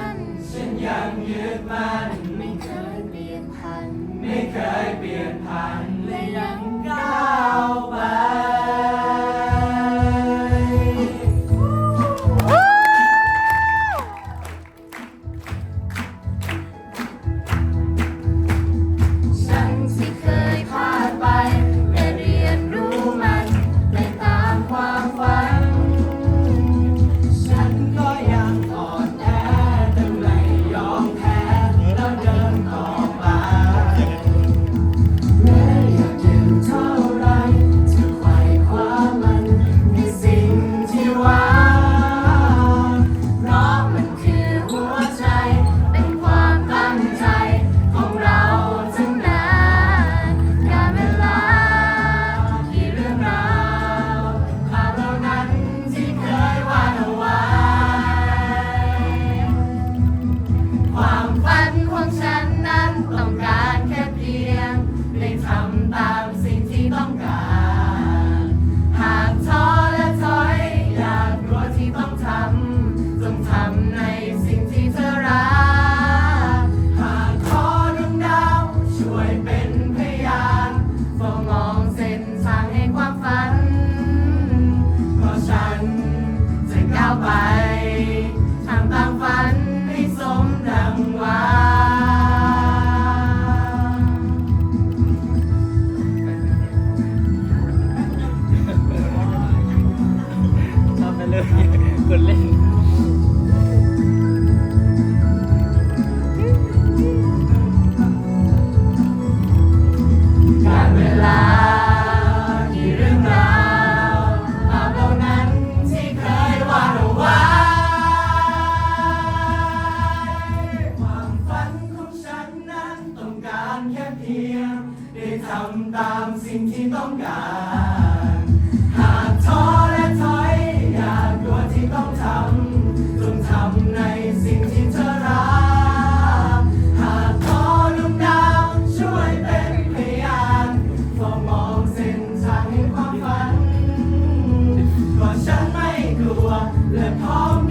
ั่น ฉันยังยึดมั่น ไม่เคยเปลี่ยนผัน ไม่เคย จงทำในสิำตามสิ่งที่ต้องการ หากท้อและถอยอยากกลัวที่ต้องทำจงทำในสิ่งที่เธอรัก หากท้อลุ่ดาวช่วยเป็นพยานเฝ้มองเส้นทางให้ความฝันเพราฉันไม่กลัวและพร้อม